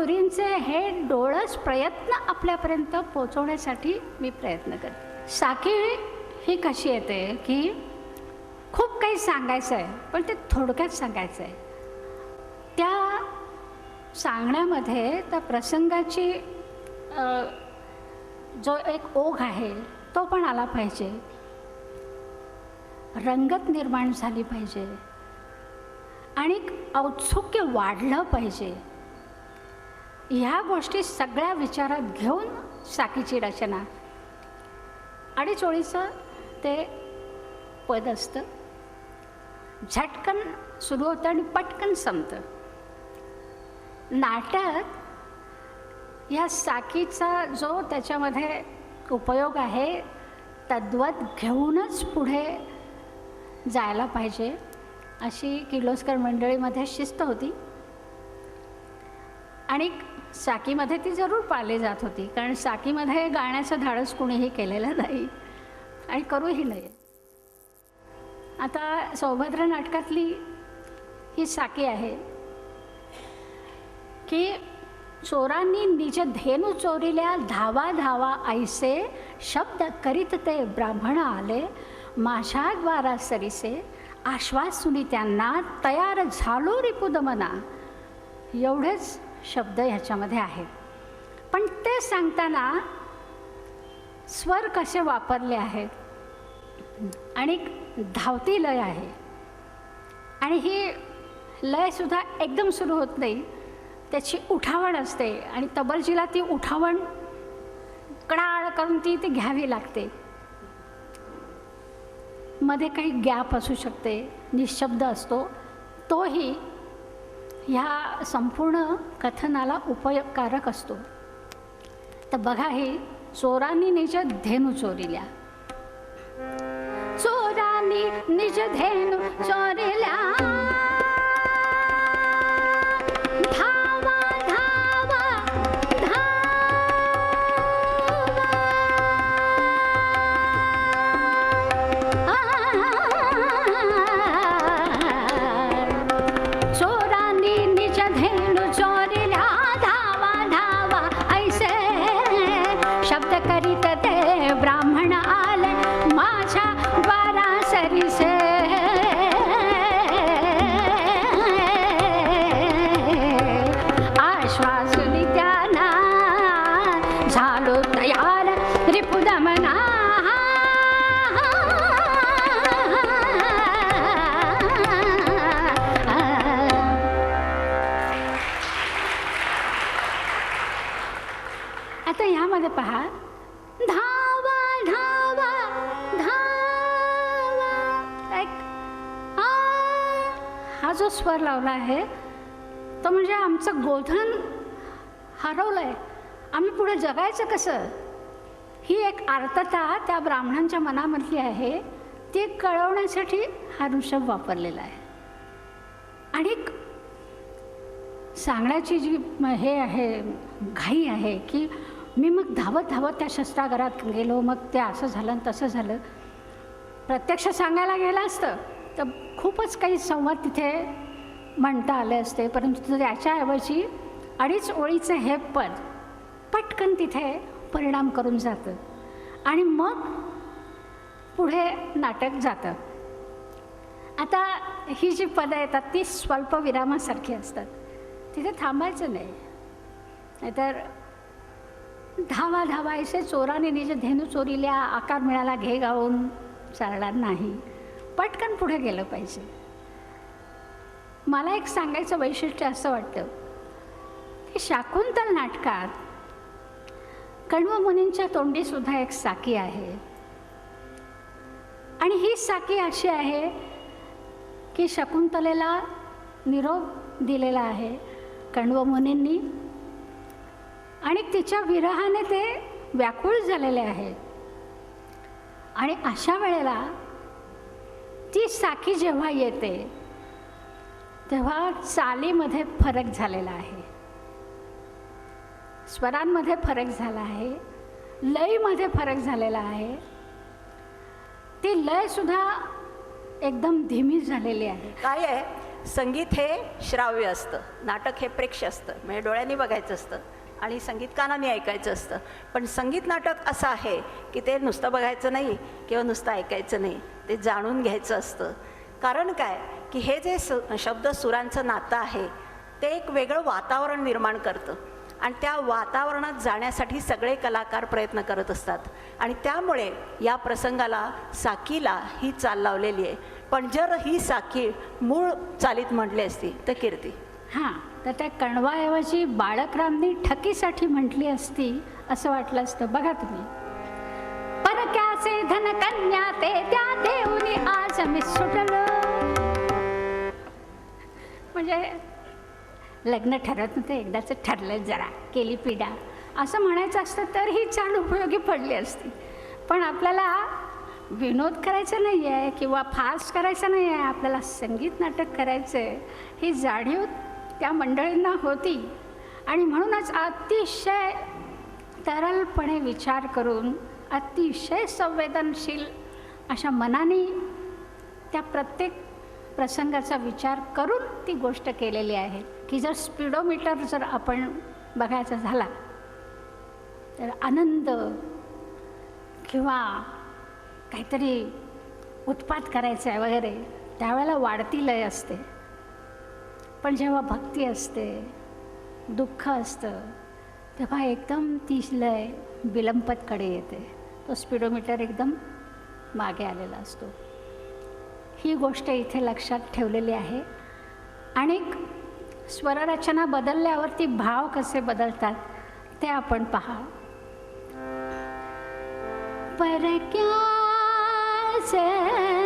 सुरींचे हे डोळस प्रयत्न आपल्यापर्यंत पोचवण्यासाठी मी प्रयत्न करते. साखी ही कशी येते की खूप काही सांगायचं आहे पण ते थोडक्यात सांगायचं आहे त्या सांगण्यामध्ये त्या प्रसंगाची जो एक ओघ आहे तो पण आला पाहिजे. रंगत निर्माण झाली पाहिजे. आणि औत्सुक्य वाढलं पाहिजे. ह्या गोष्टी सगळ्या विचारात घेऊन साकीची रचना. आणि ओळीचं ते पद असतं. झटकन सुरू होतं आणि पटकन संपतं. नाटक या साकीचा जो त्याच्यामध्ये उपयोग आहे तद्वत घेऊनच पुढे जायला पाहिजे अशी किर्लोस्कर मंडळीमध्ये शिस्त होती. आणि साकीमध्ये ती जरूर पाळली जात होती कारण साकीमध्ये गाण्याचं धाडस कुणीही केलेलं नाही आणि करूही नाही आता सौभद्र नाटकातली ही साकी आहे की चोरांनी निज धेनू चोरिल्या धावा धावा ऐसे शब्द करीत ते ब्राह्मण आले माझ्या द्वारा सरीसे आश्वासुनी त्यांना तयार झालो रिपुदमना. एवढेच शब्द ह्याच्यामध्ये आहेत पण ते सांगताना स्वर कसे वापरले आहेत? आणि धावती लय आहे. आणि ही लयसुद्धा एकदम सुरू होत नाही. त्याची उठावण असते आणि तबलजीला ती उठावण कडाळ करून ती ती घ्यावी लागते. मध्ये काही गॅप असू शकते निशब्द असतो तोही ह्या संपूर्ण कथनाला उपयोगकारक असतो. तर बघा हे चोरांनी निज धेनू चोरिल्या. चोरांनी निज धेनू चोरिल्या. झालो तयार रिपुदमना आता यामध्ये पहा धावा धावा धावा एक आ, हा जो स्वर लावला आहे तो म्हणजे आमचं गोधन हरवलं आहे आम्ही पुढे जगायचं कसं? ही एक आर्तता त्या ब्राह्मणांच्या मनामधली आहे. ती कळवण्यासाठी हा ऋषभ वापरलेला आहे. आणि सांगण्याची जी हे आहे घाई आहे की मी मग धावत धावत त्या शस्त्रागारात गेलो मग ते असं झालं आणि तसं झालं. प्रत्यक्ष सांगायला गेलं असतं तर खूपच काही संवाद तिथे म्हणता आले असते परंतु त्याच्याऐवजी अडीच ओळीचं हे पद पटकन तिथे परिणाम करून जातं. आणि मग पुढे नाटक जातं. आता ही जी पदं येतात ती स्वल्पविरामासारखी असतात. तिथे थांबायचं नाही. नाहीतर धावा धावायचे चोराने निजे धेनू चोरील्या आकार मिळाला घे गाऊन चालणार नाही. पटकन पुढे गेलं पाहिजे. मला एक सांगायचं वैशिष्ट्य असं वाटतं की शाकुंतल नाटकात कण्व मुनींच्या तोंडी सुद्धा एक साकी आहे. आणि ही साकी अशी आहे की शकुंतलेला निरोप दिलेला आहे कण्व मुनींनी आणि तिच्या विरहाने ते व्याकुळ झालेले आहेत आणि अशा वेळेला ती साखी जेव्हा येते तेव्हा चालीमध्ये फरक झालेला आहे. स्वरांमध्ये फरक झाला आहे लयमध्ये फरक झालेला आहे. ती लयसुद्धा एकदम धीमी झालेली आहे. काय आहे? संगीत हे श्राव्य असतं नाटक हे प्रेक्ष असतं म्हणजे डोळ्यांनी बघायचं असतं आणि संगीत कानाने ऐकायचं असतं. पण संगीत नाटक असं आहे की ते नुसतं बघायचं नाही किंवा नुसतं ऐकायचं नाही ते जाणून घ्यायचं असतं. कारण काय? की हे जे स शब्द सुरांचं नातं आहे ते एक वेगळं वातावरण निर्माण करतं. आणि त्या वातावरणात जाण्यासाठी सगळे कलाकार प्रयत्न करत असतात. आणि त्यामुळे या प्रसंगाला साकीला ही चाल लावलेली आहे. पण जर ही साकी मूळ चालीत म्हटली असती तर कीर्ती. हां तर त्या कणवाऐवजी बाळकरामनी ठकीसाठी म्हटली असती असं वाटलं असतं. बघा तुम्ही. परक्याचे धन कन्या ते त्या देऊनी आज मी सुटलो म्हणजे लग्न ठरत नव्हतं एकदाचं ठरलं जरा केली पिढा असं म्हणायचं असतं तर ही छान उपयोगी पडली असती. पण आपल्याला विनोद करायचा नाही आहे किंवा फास्ट करायचा नाही आहे आपल्याला संगीत नाटक करायचं आहे ही जाणीव त्या मंडळींना होती. आणि म्हणूनच अतिशय तरलपणे विचार करून अतिशय संवेदनशील अशा मनाने त्या प्रत्येक प्रसंगाचा विचार करून ती गोष्ट केलेली आहे. की जर स्पीडोमीटर जर आपण बघायचा झाला तर आनंद किंवा काहीतरी उत्पात करायचं आहे वगैरे त्यावेळेला वाढती लय असते. पण जेव्हा भक्ती असते दुःख असतं तेव्हा एकदम ती लय विलंपतकडे येते. तो स्पीडोमीटर एकदम मागे आलेला असतो. ही गोष्ट इथे लक्षात ठेवलेली आहे. आणि स्वररचना बदलल्यावरती भाव कसे बदलतात ते आपण पहा परक्याचे धन